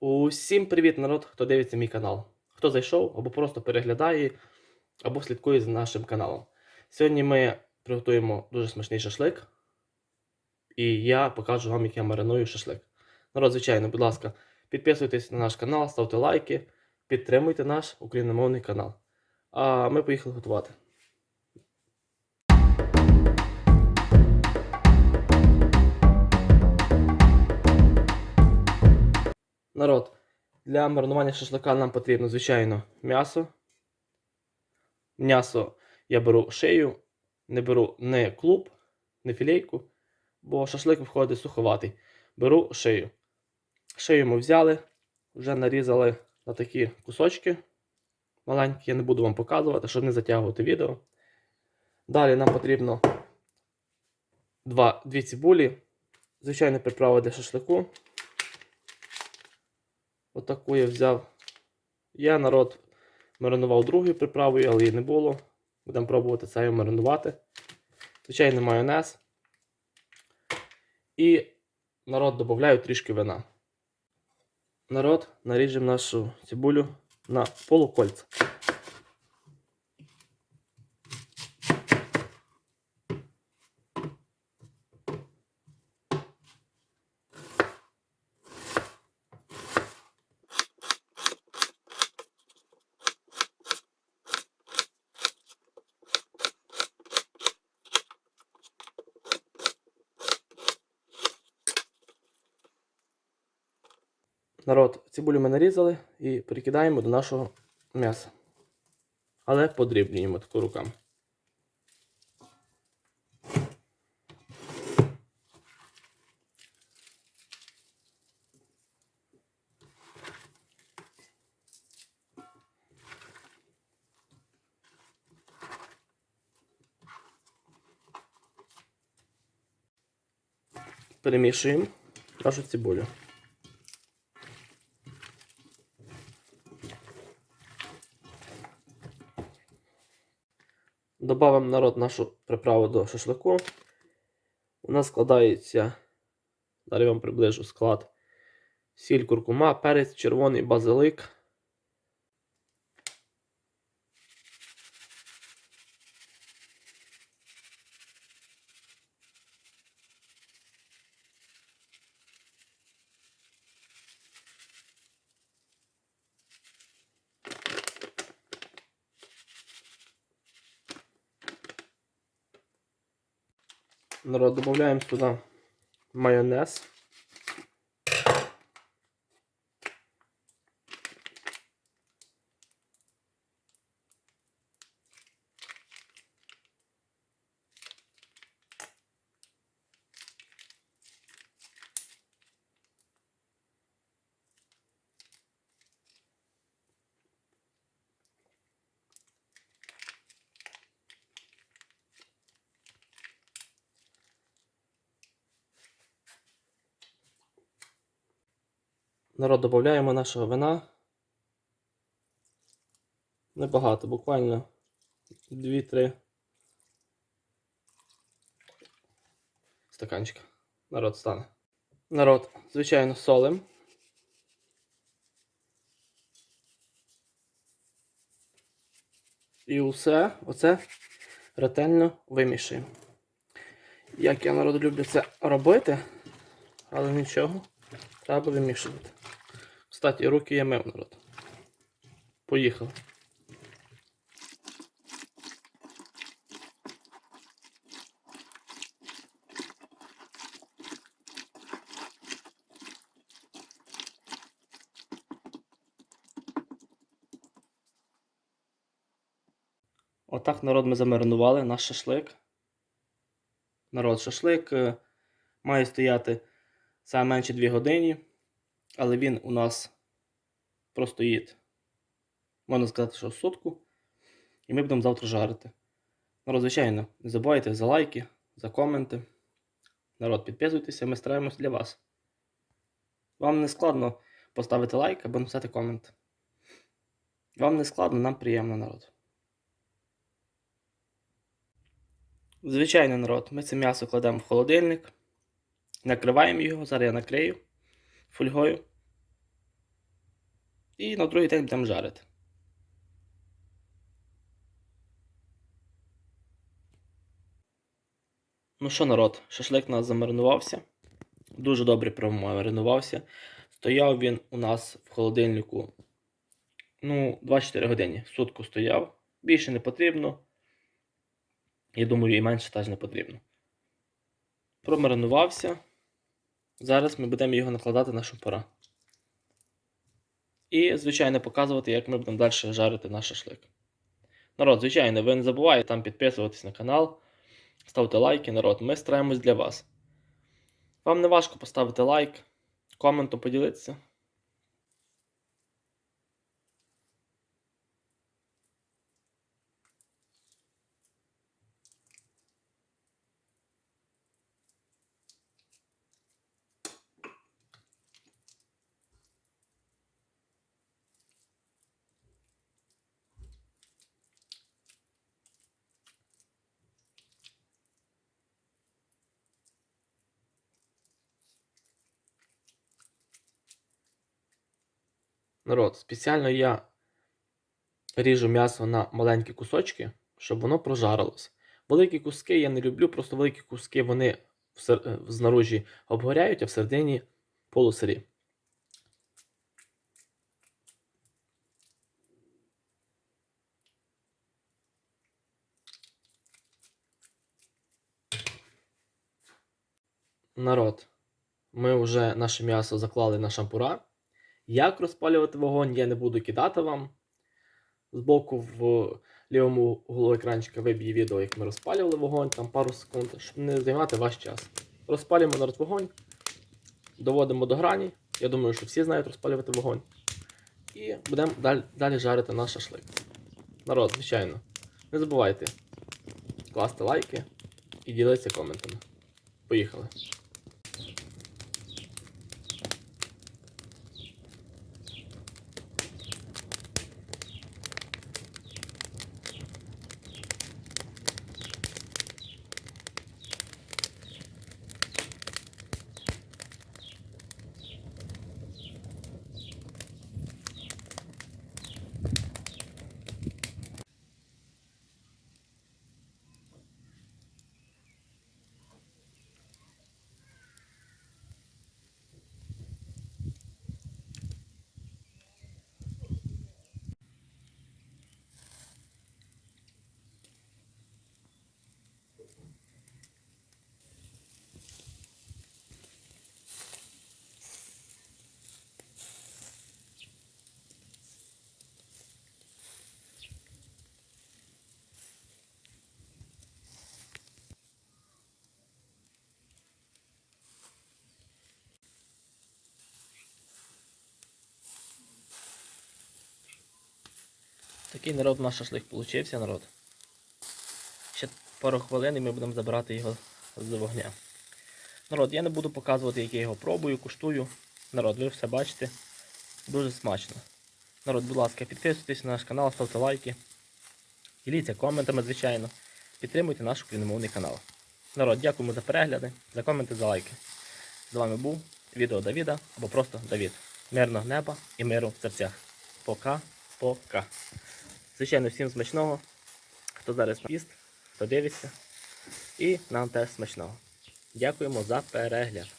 Усім привіт, народ, хто дивиться мій канал. Хто зайшов або просто переглядає, або слідкує за нашим каналом. Сьогодні ми приготуємо дуже смачний шашлик. І я покажу вам, як я мариную шашлик. Народ, звичайно, будь ласка, підписуйтесь на наш канал, ставте лайки, підтримуйте наш україномовний канал. А ми поїхали готувати. Народ, для маринування шашлика нам потрібно, звичайно, м'ясо. М'ясо я беру шию, не беру не клуб, не філейку, бо шашлик виходить суховатий. Беру шию. Шию ми взяли, вже нарізали на такі кусочки маленькі, я не буду вам показувати, щоб не затягувати відео. Далі нам потрібно два, дві цибулі, звичайно, приправа для шашлику. Отаку я взяв. Я народ маринував другою приправою, але її не було. Будемо пробувати це маринувати. Звичайно, майонез. І народ додаю трішки вина. Народ наріжемо нашу цибулю на полукольця. Народ, цибулю ми нарізали і перекидаємо до нашого м'яса. Але подрібнюємо таку руками. Перемішуємо нашу цибулю. Добавимо народ нашу приправу до шашлику. У нас складається, далі вам приближу склад. Сіль, куркума, перець, червоний базилик. Народ, додаємо майонез. Народ, додаємо нашого вина. Небагато, буквально 2-3 стаканчика. Народ стане. Народ, звичайно, солим. І усе оце ретельно вимішуємо. Як я народ люблю це робити, але нічого. Треба вимішувати. Кстати, руки я мив народ. Поїхали. Отак народ ми замаринували наш шашлик. Народ, шашлик е, має стояти саме менше 2 години, але він у нас простоїть, можна сказати, що сутку. І ми будемо завтра жарити. Народ, звичайно, не забувайте за лайки, за коменти. Народ, підписуйтеся, ми стараємось для вас. Вам не складно поставити лайк або написати комент. Вам не складно, нам приємно, народ. Звичайно, народ, ми це м'ясо кладемо в холодильник. Накриваємо його, зараз я накрию фольгою. І на другий день будемо жарити. Ну що, народ, шашлик у нас замаринувався. Дуже добре промаринувався. Стояв він у нас в холодильнику ну, 24 години. Сутку стояв. Більше не потрібно. Я думаю, і менше теж не потрібно. Промаринувався. Зараз ми будемо його накладати на шампура. І, звичайно, показувати, як ми будемо далі жарити наш шашлик. Народ, звичайно, ви не забувайте там підписуватись на канал, ставте лайки, народ. Ми стараємось для вас. Вам не важко поставити лайк, коментом поділитися. Народ, спеціально я ріжу м'ясо на маленькі кусочки, щоб воно прожарилось. Великі куски я не люблю, просто великі куски вони е, знаружі обгоряють, а всередині полусирі. Народ, ми вже наше м'ясо заклали на шампура. Як розпалювати вогонь, я не буду кидати вам. Збоку в лівому углу екранчика виб'є відео, як ми розпалювали вогонь, там пару секунд, щоб не займати ваш час. Розпалюємо народ вогонь, доводимо до грані. Я думаю, що всі знають розпалювати вогонь. І будемо далі, далі жарити наш шашлик. Народ, звичайно. Не забувайте класти лайки і ділитися коментами. Поїхали! Такий народ наш шашлик получився, народ. Ще пару хвилин і ми будемо забирати його з вогня. Народ, я не буду показувати, як я його пробую, куштую. Народ, ви все бачите. Дуже смачно. Народ, будь ласка, підписуйтесь на наш канал, ставте лайки. Діліться коментами, звичайно. Підтримуйте наш україномовний канал. Народ, дякуємо за перегляди, за коменти, за лайки. З вами був відео Давіда або просто Давід. Мирного неба і миру в серцях. Пока-пока. Звичайно, всім смачного. Хто зараз їсть, хто дивиться. І нам теж смачного. Дякуємо за перегляд.